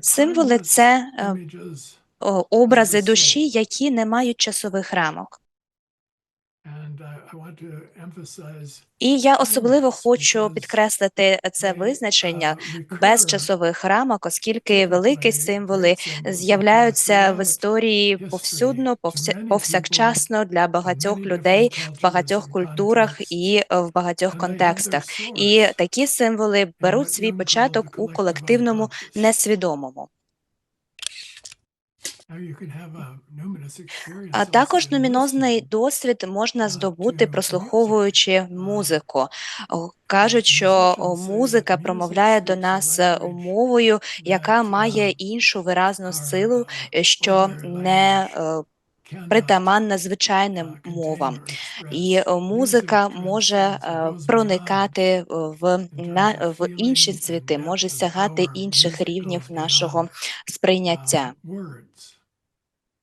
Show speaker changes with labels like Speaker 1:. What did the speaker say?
Speaker 1: Символи це е, образи душі, які не мають часових рамок. І я особливо хочу підкреслити це визначення
Speaker 2: uh,
Speaker 1: без часових рамок, оскільки великі символи з'являються в історії повсюдно, повся- повсякчасно для багатьох людей в багатьох культурах і в багатьох контекстах. І такі символи беруть свій початок у колективному несвідомому. А також
Speaker 2: listening
Speaker 1: досвід можна здобути, прослуховуючи.
Speaker 2: Uh,
Speaker 1: музику. Кажуть, що музика промовляє до нас е, мовою, яка має
Speaker 2: uh,
Speaker 1: іншу виразну силу,
Speaker 2: uh,
Speaker 1: е, що не е, притаманна звичайним мовам. І музика може проникати в, на, в інші світи, може сягати інших рівнів нашого сприйняття.